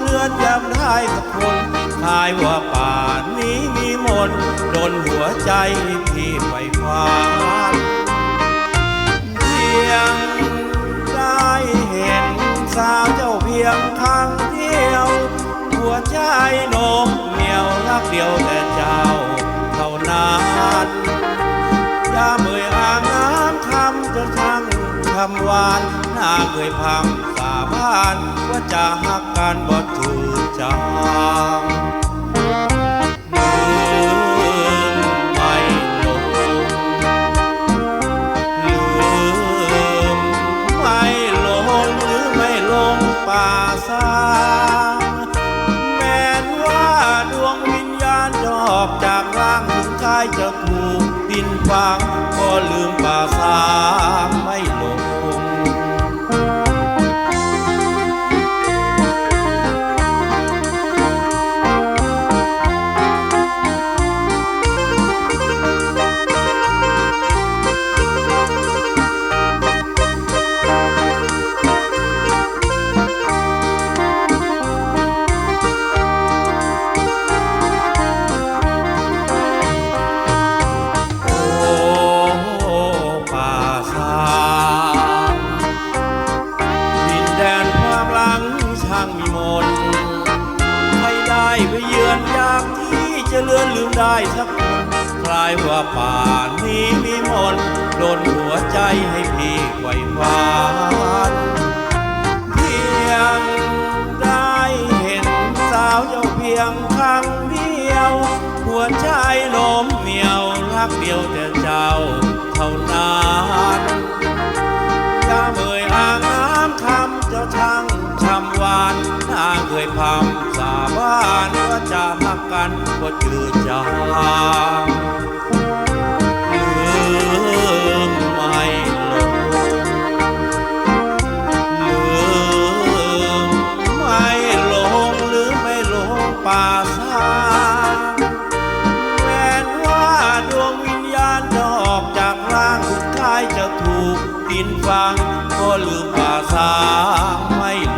เลือนยามได้สักคนทายว่าป่านนี้มีมนโดนหัวใจพี่ไปคว้านเพียงได้เห็นสาวเจ้าเพียงครั้งเดียว หัวใจโน้มเหนียวรักเดียวแต่เจ้าเท่านั้นยามเอ่ยอางน้ำคำจนทั้งคำหวานหน้าเคยพังานว่าจะหักกันบ่ถือจางลืมไม่ลงลืมไม่ลงหรือไม่ลงป่าสางแม้นว่าดวงวิญญาณจะอกจากร่างถึงกายจะถูกดินฝังก็ลืมป่าสา เยือนอยากที่จะเลือนลืมได้สักคนคลายว่าป่านนี้มีมนโดนหัวใจให้พี่ไหวหวานเพียงได้เห็นสาวเจ้าเพียงครั้งเดียว หัวใจโน้มเหนียวรักเดียวแต่เจ้าเท่านั้นยามเอ่ยอ่างน้ำคำเจ้าช่างชำวานนางเคยพำสาบาน หักกันก็เจืดจางลืมไม่ลงลืมไม่ลงหรือไม่ลงป่าสางแม้นว่าดวงวิญญาณจะออกจากร่างสุดท้ายจะถูกดินฟังก็ลืมป่าสาง